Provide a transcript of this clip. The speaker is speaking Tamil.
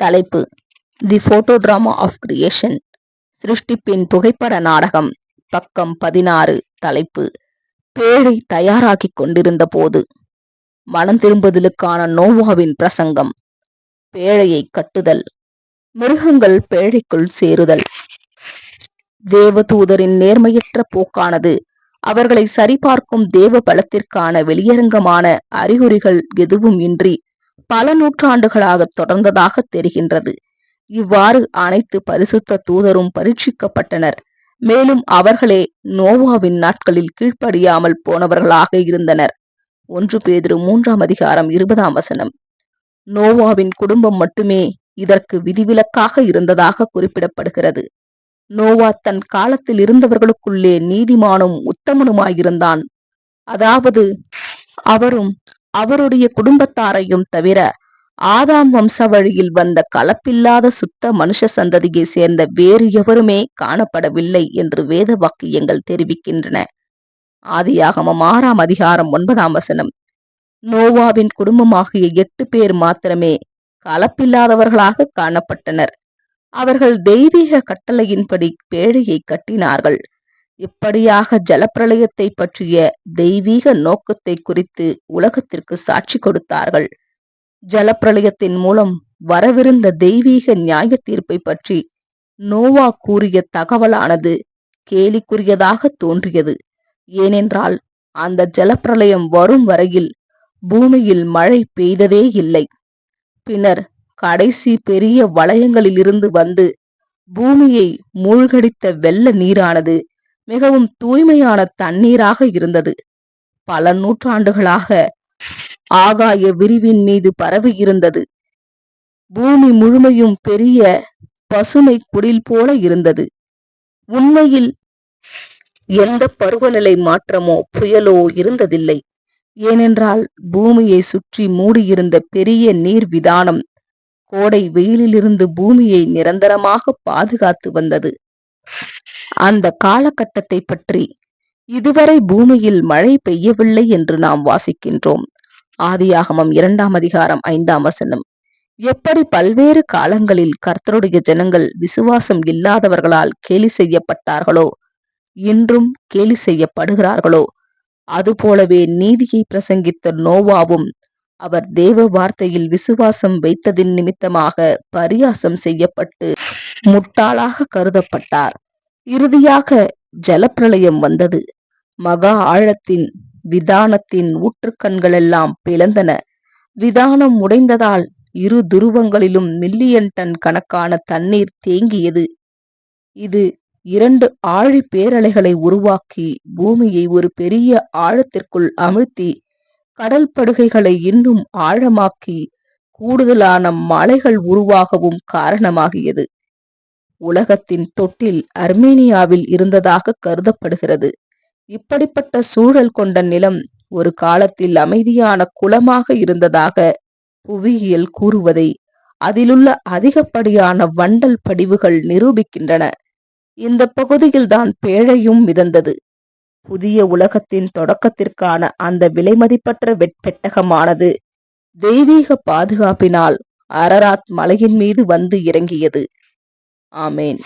தலைப்பு the photo drama of creation சிருஷ்டிப்பின் புகைப்பட நாடகம் பக்கம் பதினாறு தலைப்பு பேழை தயாராகி கொண்டிருந்த போது மனம் திரும்புதலுக்கான நோவாவின் பிரசங்கம் பேழையை கட்டுதல் மிருகங்கள் பேழைக்குள் சேருதல் தேவதூதரின் நேர்மையற்ற போக்கானது அவர்களை சரிபார்க்கும் தேவ பலத்திற்கான வெளியரங்கமான அறிகுறிகள் எதுவும் இன்றி பல நூற்றாண்டுகளாக தொடர்ந்ததாக தெரிகின்றது. இவ்வாறு அனைத்து பரிசுத்த தூதரும் பரீட்சிக்கப்பட்டனர். மேலும் அவர்களே நோவாவின் நாட்களில் கீழ்ப்படியாமல் போனவர்களாக இருந்தனர். ஒன்று பேதிரு மூன்றாம் அதிகாரம் இருபதாம் வசனம். நோவாவின் குடும்பம் மட்டுமே இதற்கு விதிவிலக்காக இருந்ததாக குறிப்பிடப்படுகிறது. நோவா தன் காலத்தில் இருந்தவர்களுக்குள்ளே நீதிமானும் உத்தமனுமாயிருந்தான். அதாவது அவரும் அவருடைய குடும்பத்தாரையும் தவிர ஆதாம் வம்சவழியில் வந்த கலப்பில்லாத சுத்த மனுஷ சந்ததியை சேர்ந்த வேறு எவருமே காணப்படவில்லை என்று வேத வாக்கியங்கள் தெரிவிக்கின்றன. ஆதியாகமம் ஆறாம் அதிகாரம் ஒன்பதாம் வசனம். நோவாவின் குடும்பமாகிய எட்டு பேர் மாத்திரமே கலப்பில்லாதவர்களாக காணப்பட்டனர். அவர்கள் தெய்வீக கட்டளையின்படி பேழையை கட்டினார்கள். இப்படியாக ஜலப்பிரளயத்தை பற்றிய தெய்வீக நோக்கத்தை குறித்து உலகத்திற்கு சாட்சி கொடுத்தார்கள். ஜலப்பிரளயத்தின் மூலம் வரவிருந்த தெய்வீக நியாய தீர்ப்பை பற்றி நோவா கூறிய தகவலானது கேலிக்குரியதாக தோன்றியது. ஏனென்றால் அந்த ஜலப்பிரளயம் வரும் வரையில் பூமியில் மழை பெய்ததே இல்லை. பின்னர் கடைசி பெரிய வளையங்களிலிருந்து வந்து பூமியை மூழ்கடித்த வெள்ள நீரானது மிகவும் தூய்மையான தண்ணீராக இருந்தது. பல நூற்றாண்டுகளாக ஆகாய விரிவின் மீது பரவி இருந்தது. பூமி முழுமையும் பெரிய பசுமை குடில் போல இருந்தது. உண்மையில் எந்த பருவநிலை மாற்றமோ புயலோ இருந்ததில்லை. ஏனென்றால் பூமியை சுற்றி மூடியிருந்த பெரிய நீர் விதானம் கோடை வெயிலிலிருந்து பூமியை நிரந்தரமாக பாதுகாத்து வந்தது. அந்த காலகட்டத்தை பற்றி இதுவரை பூமியில் மழை பெய்யவில்லை என்று நாம் வாசிக்கின்றோம். ஆதியாகமம் இரண்டாம் அதிகாரம் ஐந்தாம் வசனம். எப்படி பல்வேறு காலங்களில் கர்த்தருடைய ஜனங்கள் விசுவாசம் இல்லாதவர்களால் கேலி செய்யப்பட்டார்களோ இன்றும் கேலி செய்யப்படுகிறார்களோ அதுபோலவே நீதியை பிரசங்கித்த நோவாவும் அவர் தேவ வார்த்தையில் விசுவாசம் வைத்ததின் நிமித்தமாக பரியாசம் செய்யப்பட்டு முட்டாளாக கருதப்பட்டார். இறுதியாக ஜலப்பிரளயம் வந்தது. மகா ஆழத்தின் விதானத்தின் ஊற்றுக்கண்களெல்லாம் பிளந்தன. விதானம் உடைந்ததால் இரு துருவங்களிலும் மில்லியன் டன் கணக்கான தண்ணீர் தேங்கியது. இது இரண்டு ஆழி பேரலைகளை உருவாக்கி பூமியை ஒரு பெரிய ஆழத்திற்குள் அமிழ்த்தி கடல் படுகைகளை இன்னும் ஆழமாக்கி கூடுதலான மலைகள் உருவாகவும் காரணமாகியது. உலகத்தின் தொட்டில் அர்மேனியாவில் இருந்ததாக கருதப்படுகிறது. இப்படிப்பட்ட சூழல் கொண்ட நிலம் ஒரு காலத்தில் அமைதியான குளமாக இருந்ததாக புவியியல் கூறுவதை அதிலுள்ள அதிகப்படியான வண்டல் படிவுகள் நிரூபிக்கின்றன. இந்த பகுதியில்தான் பேழையும் மிதந்தது. புதிய உலகத்தின் தொடக்கத்திற்கான அந்த விலைமதிப்பற்ற வெட்பெட்டகமானது தெய்வீக பாதுகாப்பினால் அரராத் மலையின் மீது வந்து இறங்கியது. Amen.